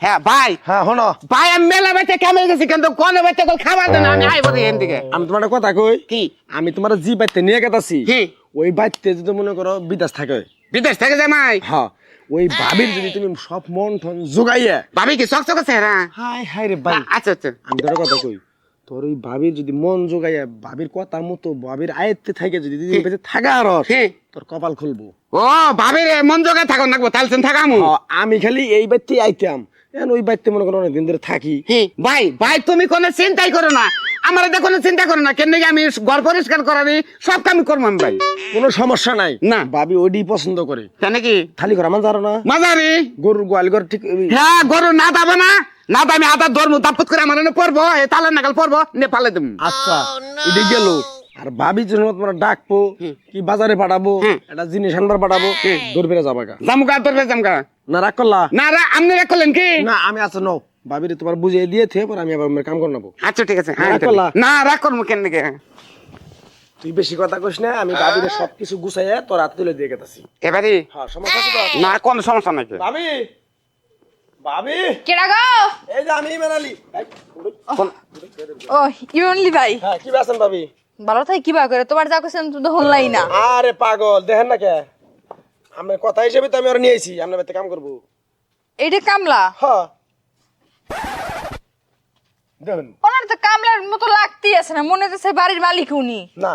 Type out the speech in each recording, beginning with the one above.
হ্যাঁ ভাই হ্যাঁ শোনো। ভাই আমি মেলা বাচ্চা কেমন গেছি কিন্তু কোন বাচ্চা কল খাবার দেন আমি আইব এখান থেকে আমি তোমার কথা কই? কি? আমি তোমার জি বাইতে নিয়ে গেতাছি? ওই বাইতে যদি মনে করো বিদেশ থাকে। বিদেশ থেকে জামাই হ্যাঁ ওই ভাবির যদি তুমি সব মন টন জোগাইয়া। ভাবি কি চক চক হ্যাঁ হাই হাই রে ভাই। আচ্ছা আচ্ছা। আমি তোর কথা কই তোর ওই ভাবির যদি মন জোগাইয়া ভাবির কথা মতো ভাবির আয়ত্তে থাকে যদি দিদি বেঁচে থাকা আর তোর কপাল খুলবো। ও ভাবি রে মন জোগায় থাকো নাকবো তাহলে থাকামু হ্যাঁ, আমি খালি এই বাইতে আইতাম। এখন ওই বাইতে মনে করো অনেকদিন ধরে থাকি। ভাই ভাই তুমি কোনো চিন্তাই করো না। আমার এটা কোনো চিন্তা করো না। কেন আমি ঘর পরিষ্কার করাবি সব কাম করব আমি ভাই। কোনো সমস্যা নাই। না। ভাবি ওইটি পছন্দ করে। কেন কি থালি ঘর আমার জানো না। মাজারি গরুর গোয়াল ঘর ঠিক হ্যাঁ গরু না দাবে না। না দামে আদা ধর্ম দাপত করে আমার এনে পড়ব এ তালে নাগাল পড়ব নেপালে দেবো। আচ্ছা এটি গেল। আর ভাবি জন্য তোমার ডাকবো কি বাজারে পাঠাবো একটা জিনিস আনবার পাঠাবো দৌড় যাবা গা জামুকা তোর জামুকা না রাগ করলা? না রে আপনি রেখ করলেন কি? না আমি আচ্ছা নো ভাবিরে তোমার বুঝিয়ে দিয়ে থে পর আমি আবার কাম করে নেব আচ্ছা ঠিক আছে। হ্যাঁ, করলা? না রাগ করব কেন নাকি? তুই বেশি কথা কইস না আমি ভাবিরে সবকিছু গুছাইয়া তোর হাতে তুলে দিয়ে গেতাছি। এবারে? হ্যাঁ সমস্যা তো? না কোনো সমস্যা নাই ভাবি! ভাবি! কেডা গো? এই যে আমি মেনালি ও ইমনলি ভাই। হ্যাঁ কি বেছেন ভাবি? ভালো থাকি কিবা করে? তোমার যা কইছেন তো হলাই না। আরে পাগল দেখেন না কে? আমি কথা হিসেবে তো আমি ওরা নিয়েছি আপনার বাড়িতে কাম করব। এইটা কামলা? হ্যাঁ। দেখুন। ওনার তো কামলার মতো লাগতেই আছে না মনে হচ্ছে বাড়ির মালিক উনি। না।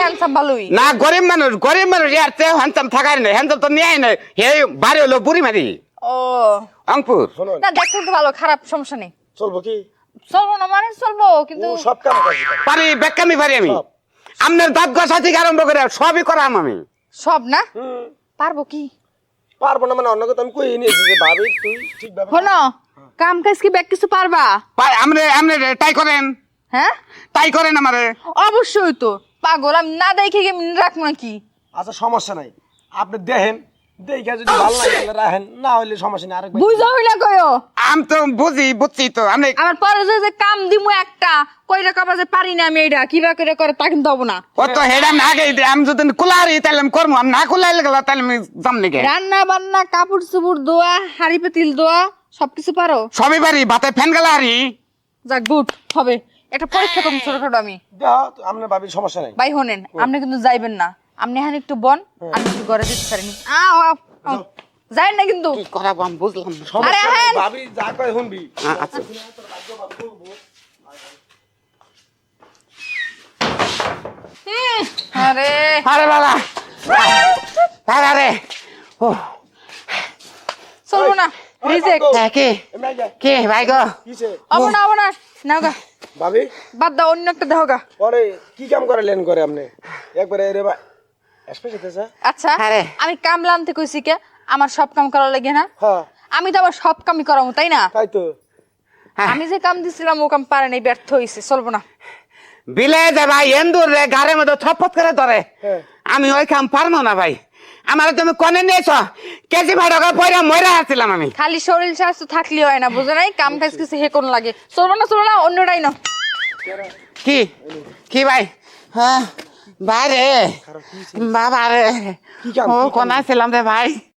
হ্যান্ডসাম ভালোই না গরিব মানুষ গরিব মানুষ ইয়ার চেয়ে হ্যান্ডসাম থাকার নেই হ্যান্ডসাম তো নিয়ে নাই হে বাড়ি হলো বুড়ি মারি। ও। অঙ্কুর। না তো ভালো খারাপ সমস্যা নেই। চলবো কি? চলবো না মানে চলবো কিন্তু সব কাম করব পারি বেকামি পারি আমি। আপনার দাঁত ঘষা থেকে আরম্ভ করে সবই করাম আমি। সব না? হুম, পারব কি? পারব না মানে অন্য কথা আমি কই নিয়েছি যে ভাবি তুই ঠিক ভাবে হলো কাম কাজ কি ব্যাক কিছু পারবা? পাই- আমরে আমরে তাই করেন। হ্যাঁ? তাই করেন আমারে। অবশ্যই তো পাগল আমি না দেখে কি রাখব নাকি? আচ্ছা সমস্যা নাই। আপনি দেখেন দেখে যদি ভালো লাগে তাহলে রাখেন না হইলে সমস্যা নেই আরেকবার বুঝা হইলা কয়ো আমি তো বুঝি বুঝছি তো আপনি আমার পরে যে যে কাম দিমু একটা কইরা কবা যে পারি না আমি এইটা কিবা করে করে তা কিন্তু হব না। ও তো হেড আমি আগে আমি যদি কুলারি তাহলে আমি করব আমি না কুলাইলে গেল তাহলে আমি যাম নাকি? রান্না বান্না কাপড় চুপড় দোয়া হাড়ি পাতিল দোয়া সবকিছু পারো? সবই পারি ভাতে ফ্যান গেলা হারি যাক গুড হবে। একটা পরীক্ষা করব ছোটখাটো আমি। দেহ আপনার ভাবির সমস্যা নাই। ভাই হনেন আপনি কিন্তু যাইবেন না। আপনি এখানে একটু বন আমি একটু ঘরে দিতে পারিনি। যাই না কিন্তু। কি করাবো আমি বুঝলাম ভাবি যা কয় শুনবি। আচ্ছা। আরে। আরে বাবা আরে আরে। ও। চলবো না। রিজেক্ট। হ্যাঁ, কে? কে ভাই গো? হব না নাও গা। ভাবি? বাদ দাও অন্য একটা দেহ গা পরে কি কাম করে লেন করে আপনি? একবারে রে ভাই আচ্ছা আমি কামলা আনতে কইছি কে? আমার সব কাম করা লাগে না। হ্যাঁ। আমি তো আবার সব কামই করাবো তাই না? তাই তো। হ্যাঁ। আমি যে কাম দিছিলাম ও কাম পারে নাই ব্যর্থ হইছে চলবো না। বিলে দে ভাই এন্দুর রে গাড়ির মধ্যে ছপত করে ধরে। হ্যাঁ। আমি ওই কাম পারব না ভাই। আমার তুমি কনে নিয়েছ? কেজি ভাই টাকা পয়রা মরে আসছিলাম আমি। খালি শরীর স্বাস্থ্য থাকলে হয় না বুঝো নাই? কাম কাজ কিছু হে কোন লাগে। চলবো না চলবো না অন্যটাই না কি? কি ভাই? হ্যাঁ। ভাই রে বাবা রে ও কি কোন ছিলাম রে ভাই।